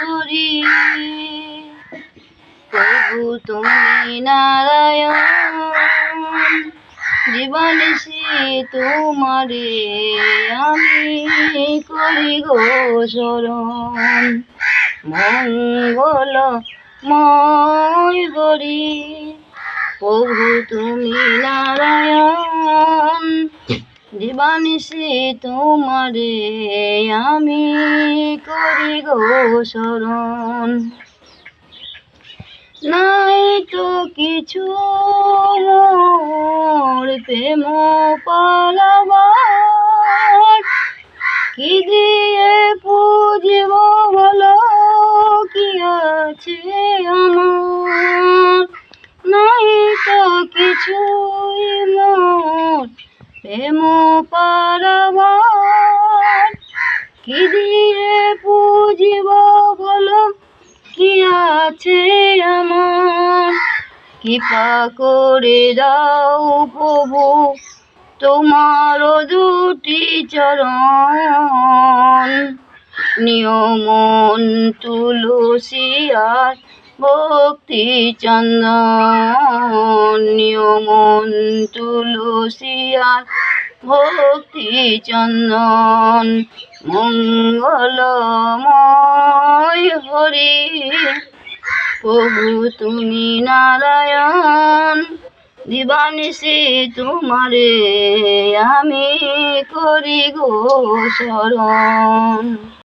হরি প্রভু তুমি নারায়ণ, জীবনে সে তোমারে আমি করি গো শরণ মঙ্গল ময় গরি প্রভু তুমি নারায়ণ জীবানি সে তোমারে আমি করি গো শরণ। নাই তো কিছু মোর প্রেম পালাবার। কি দিয়ে পুজিব বলো? কি আছে আমার? নাই তো কিছুই মোর প্রেম পারাবার কি দিয়ে পুজিব বলো? কি আছে আমার? কৃপা করে দাও প্রভু, তোমার দুটি চরণ। নিয়মন তুলসী আর ভক্তি চন্দন। নিয়মন তুলসী আর ভক্তি চন্দন মঙ্গলময় হরি। প্রভু তুমি নারায়ণ দিবানিসি তোমারে আমি করি গো শরণ।